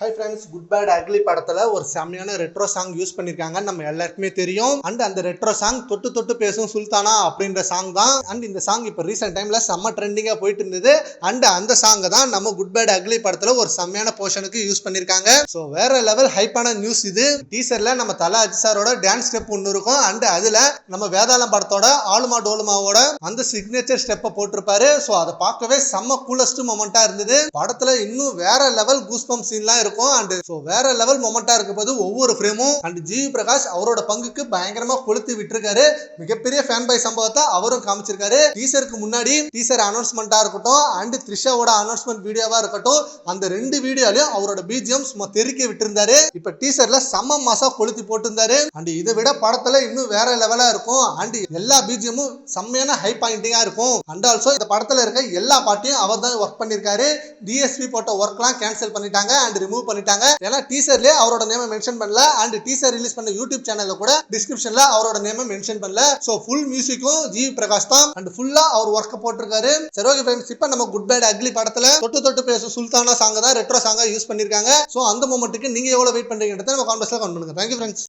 Hi friends good bad ugly படத்துல ஒரு செம்மையான ரெட்ரோ சாங் யூஸ் பண்ணிருக்காங்க நம்ம எல்லாருக்குமே தெரியும். அண்ட் அந்த ரெட்ரோ சாங் தொட்டு தொட்டு பேசும் சுல்தானா அப்படின்ற சாங் தான். அண்ட் இந்த சாங் இப்போ ரீசெண்ட் டைம்ல செம்ம ட்ரெண்டிங்காக போயிட்டு இருந்தது அண்ட் அந்த சாங்கை தான் நம்ம குட் பேட் அக்லி படத்துல ஒரு செம்மையான போர்ஷனுக்கு யூஸ் பண்ணிருக்காங்க. ஸோ வேற லெவல் ஹைப்பான நியூஸ் இது. டீசர்ல நம்ம தலா அஜி சாரோட டான்ஸ் ஸ்டெப் ஒன்று இருக்கும். அண்ட் அதுல நம்ம வேதாளம் படத்தோட ஆளுமா டோலுமாவோட அந்த சிக்னேச்சர் ஸ்டெப்பை போட்டிருப்பாரு. ஸோ அதை பார்க்கவே செம்ம கூலஸ்ட் மொமெண்டா இருந்தது. படத்துல இன்னும் வேற லெவல் கூஸ்பம் சீன்லாம் இருக்கும். அண்ட் ஸோ வேற லெவல் மொமெண்டா இருக்கும் போது ஒவ்வொரு ஃப்ரேமும் அண்ட் ஜி பிரகாஷ் அவரோட பங்குக்கு பயங்கரமா கொளுத்தி விட்டுருக்காரு. மிகப்பெரிய ஃபேன் பை சம்பவத்தை அவரும் காமிச்சிருக்காரு. டீசருக்கு முன்னாடி டீசர் அனௌன்ஸ்மெண்ட்டா இருக்கட்டும் அண்ட் த்ரிஷாவோட அனௌன்ஸ்மெண்ட் வீடியோவா இருக்கட்டும் அந்த ரெண்டு வீடியோலயும் அவரோட பிஜிஎம் சும்மா தெறிக்க விட்டுருந்தாரு. இப்ப டீசர்ல செம்ம மாசா கொளுத்தி போட்டிருந்தாரு. அண்ட் இதை விட படத்துல இன்னும் வேற லெவலா இருக்கும். அண்ட் எல்லா பிஜிஎமும் செம்மையான ஹை பாயிண்டிங்கா இருக்கும். அண்ட் ஆல்சோ இந்த படத்துல இருக்க எல்லா பாட்டையும் அவர் தான் ஒர்க் பண்ணிருக்காரு டிஎஸ்பி போட்ட ஒர்க்லாம் கேன்சல் பண்ணிட்டாங்க. அண்ட் ரிமூவ் பண்ணிட்டாங்க. ஏன்னா டீசர்லயே அவரோட நேமை மென்ஷன் பண்ணல. அண்ட் டீசர் ரிலீஸ் பண்ண யூடியூப் சேனல்ல கூட டிஸ்கிரிப்ஷன்ல அவரோட நேமை மென்ஷன் பண்ணல. சோ ஃபுல் மியூசிக்கும் ஜி பிரகாஷ் தான். அண்ட் ஃபுல்லா அவர் ஒர்க் போட்டிருக்காரு. சரி ஓகே ஃப்ரெண்ட்ஸ் இப்போ நம்ம குட் பேட் அக்லி படத்துல தொட்டு தொட்டு பேசும் சுல்தானா சாங் தான் ரெட்ரோ சாங்கா யூஸ் பண்ணிருக்காங்க. சோ அந்த மூமெண்ட்டுக்கு நீங்க எவ்வளவு வெயிட் பண்றீங்கன்றத நம்ம கான்வெர்ஸ்ல கவுண்ட் பண்ணுங்க. Thank you friends